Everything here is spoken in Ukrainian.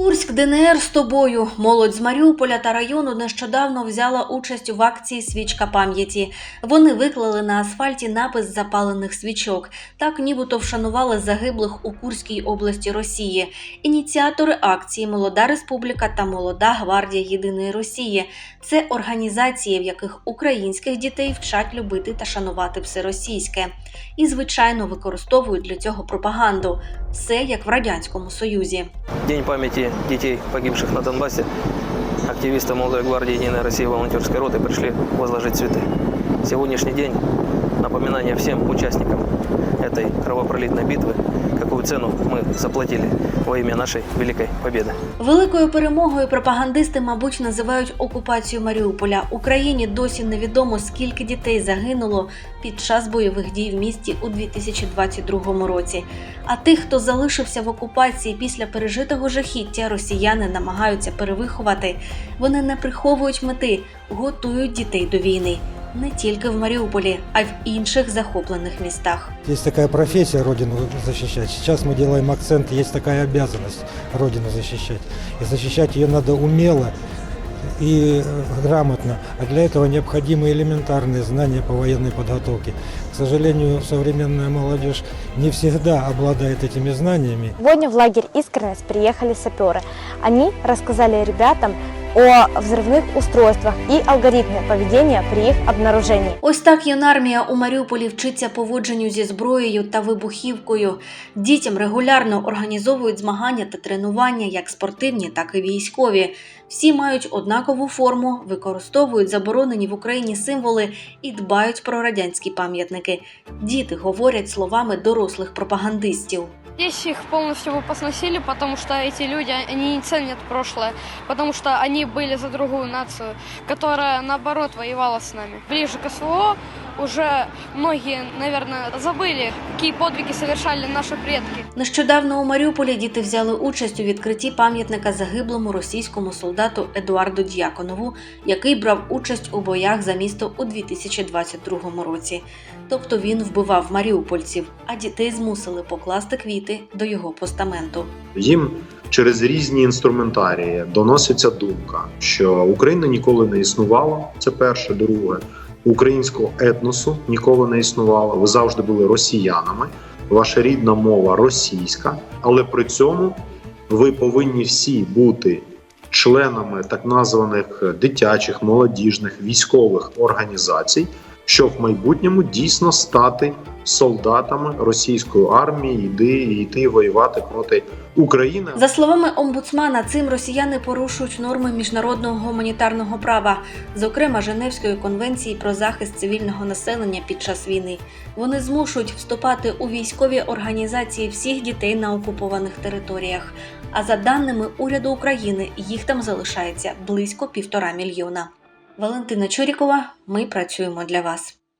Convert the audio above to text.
Курськ ДНР з тобою. Молодь з Маріуполя та району нещодавно взяла участь в акції Свічка пам'яті. Вони виклали на асфальті напис запалених свічок. Так нібито вшанували загиблих у Курській області Росії. Ініціатори акції Молода Республіка та Молода гвардія Єдиної Росії. Це організації, в яких українських дітей вчать любити та шанувати все російське. І, звичайно, використовують для цього пропаганду. Все як в радянському союзі. День памяти детей, погибших на Донбассе. Активисты Молодой гвардии Единой России волонтерской роты пришли возложить цветы. Сегодняшний день – напоминание всем участникам этой кровопролитной битвы, какую цену мы заплатили во имя нашей великой победы. Великою перемогою пропагандисти, мабуть, називають окупацію Маріуполя. Україні досі невідомо, скільки дітей загинуло під час бойових дій в місті у 2022 році. А тих, хто залишився в окупації після пережитого жахіття, росіяни намагаються перевиховати. Вони не приховують мети, готують дітей до війни не тільки в Маріуполі, а й в інших захоплених містах. Есть такая профессия Родину защищать. Сейчас мы делаем акцент, есть такая обязанность Родину защищать. И защищать ее надо умело и э, грамотно. А для этого необходимы элементарные знания по военной подготовке. К сожалению, современная молодежь не всегда обладает этими знаниями. Сегодня в лагерь «Искренность» приехали саперы. Они рассказали ребятам о взрывных устройствах и алгоритме поведения при их обнаружении. Ось так юнармія у Маріуполі вчиться поводженню зі зброєю та вибухівкою. Дітям регулярно організовують змагання та тренування, як спортивні, так і військові. Всі мають однакову форму, використовують заборонені в Україні символи і дбають про радянські пам'ятники. Діти говорять словами дорослих пропагандистів. Здесь их полностью бы посносили, потому что эти люди, они не ценят прошлое, потому что они были за другую нацию, которая, наоборот, воевала с нами. Ближе к СВО уже многие, наверное, забыли, какие подвиги совершали наши предки. Нещодавно у Маріуполі діти взяли участь у відкритті пам'ятника загиблому російському солдату Едуарду Д'яконову, який брав участь у боях за місто у 2022 році. Тобто він вбивав маріупольців, а дітей змусили покласти квіти до його постаменту. Їм через різні інструментарії доноситься думка, що Україна ніколи не існувала. Це перше, друге. Українського етносу ніколи не існувало. Ви завжди були росіянами. Ваша рідна мова російська, але при цьому ви повинні всі бути членами так названих дитячих, молодіжних, військових організацій, щоб в майбутньому дійсно стати солдатами російської армії, йти, йти воювати проти України. За словами омбудсмана, цим росіяни порушують норми міжнародного гуманітарного права, зокрема Женевської конвенції про захист цивільного населення під час війни. Вони змушують вступати у військові організації всіх дітей на окупованих територіях. А за даними уряду України, їх там залишається близько півтора мільйона. Валентина Чурікова, ми працюємо для вас.